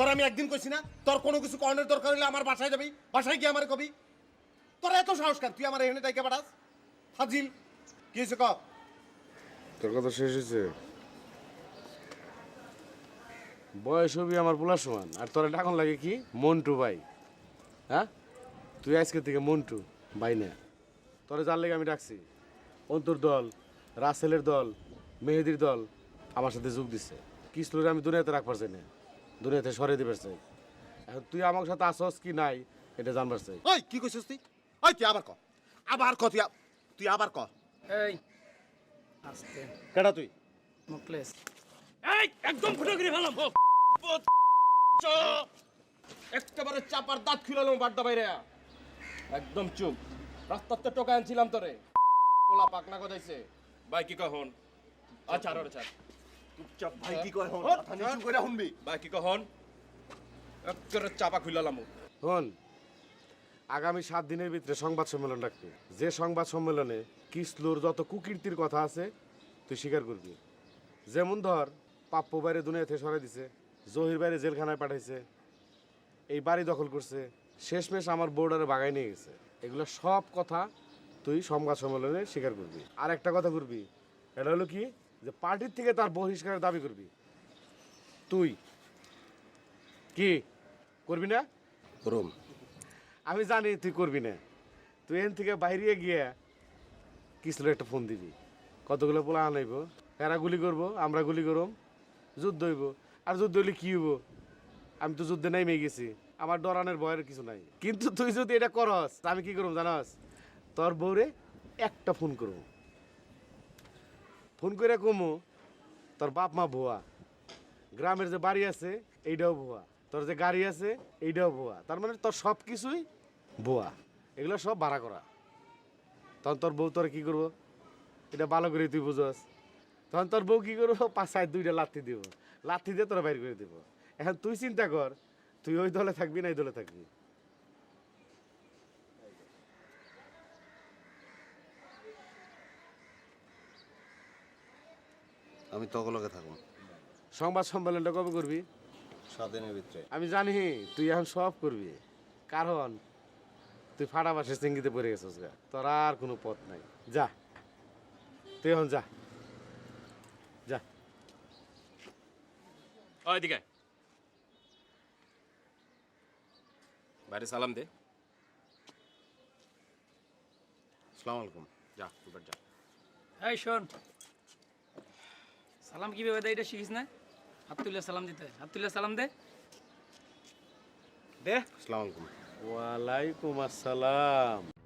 তোর আমি একদিন কইছি না, তোর কোনো কিছু কর্ণের দরকার হলে আমার বাসায় যাবি, বাসায় গিয়ে আমার কবি। তোর এত সাহস কেন তুই আমার এখানে ডাইকে পাঠাস? ফাজিল। কি হয়েছে ক? তোর কথা শেষ হয়েছে বয়স হবি আমার পোলার সমান। আর তোর এখন লাগে কি? মন্টু ভাই। হ্যাঁ? তুই আজকে থেকে মন্টু, ভাই না। তোরে যার লেগে আমি ডাকছি। অন্তর দল, রাসেলের দল, মেহেদির দল আমার সাথে যোগ দিচ্ছে কিসলুরে আমি দুনিয়াতে রাখবার চাই না। দুনিয়াতে সরে দিবার চাই। এখন তুই আমার সাথে আসস কি নাই এটা জানবার চাই। ওই কি কইছিস তুই? ওই তুই আবার ক। আবার ক তুই আ- তুই আবার ক। এই আস্তে। কেডা তুই? মুকলেশ এই একদম ফুটো করে ফেলাম। একেবারে চাপার দাঁত খুলালাম বাড্ডা বাইরে। একদম চুপ। রাস্তাতে টোকা আনছিলাম তোরে। পোলা পাকনা গদাইছে ভাই কি কহন আচ্ছা আর আচ্ছা চুপচাপ ভাই কি কয় হন? কথা নিচু করে শুনবি। ভাই কি কহন একেবারে চাপা খুলালাম হন আগামী সাত দিনের ভিতরে সংবাদ সম্মেলন রাখবি যে সংবাদ সম্মেলনে কিসলুর যত কুকীর্তির কথা আছে তুই স্বীকার করবি। যেমন ধর পাপ্পু বাইরে দুনিয়া থেকে সরাই দিছে জহির বাইরে জেলখানায় পাঠাইছে এই বাড়ি দখল করছে শেষমেশ আমার বোর্ডারে বাগাই নিয়ে গেছে। এগুলো সব কথা তুই সংবাদ সম্মেলনে স্বীকার করবি। আর একটা কথা করবি এটা হলো কি যে পার্টির থেকে তার বহিষ্কারের দাবি করবি। তুই কি করবি না? রুম আমি জানি তুই করবি না। তুই এখান থেকে বাইরে গিয়ে কিছু একটা ফোন দিবি? কতগুলো পোলা আনাইব এরা গুলি করব আমরা গুলি করম যুদ্ধ হইব। আর যুদ্ধ হইলে কি হইব? আমি তো যুদ্ধে নেমে গেছি। আমার ডরানের ভয়ের কিছু নাই। কিন্তু তুই যদি এটা করস আমি কি করব জানাস? তোর বউরে একটা ফোন করব। ফোন করে কমু, তোর বাপ মা ভুয়া। গ্রামের যে বাড়ি আছে, এইটাও ভুয়া। তোর যে গাড়ি আছে, এইটাও ভুয়া। তার মানে তোর সব কিছুই ভুয়া। এগুলো সব ভাড়া করা। তখন তোর বউ তোর কি করব? এটা ভালো করে তুই বুঝস। তখন তোর বউ কি করব? পাঁচ সাইড দুইটা লাথি দিব। লাথি দিয়ে তোরা বাইর করে দিব। এখন তুই চিন্তা কর, তুই ওই দলে থাকবি না এই দলে থাকবি? আমি তগলকে থাকব। সংবাদ সম্মেলনটা কবে করবি? সাত দিনের ভিতরে। আমি জানি তুই এখন সব করবি। কারণ তুই ফাটা বাসে চিঙ্গিতে পড়ে গেছিস গা। তোর আর কোনো পথ নাই। যা। তুই এখন যা। যা। ওই দিকে বাইরে সালাম দে। আসসালামু আলাইকুম। যা এবার যা। এই শোন সালাম কীভাবে দেয় এটা শিখিস না? হাত তুলে সালাম দিতে হয়। হাত তুলে সালাম দে। দে। আসসালামু আলাইকুম। ওয়ালাইকুম আসসালাম।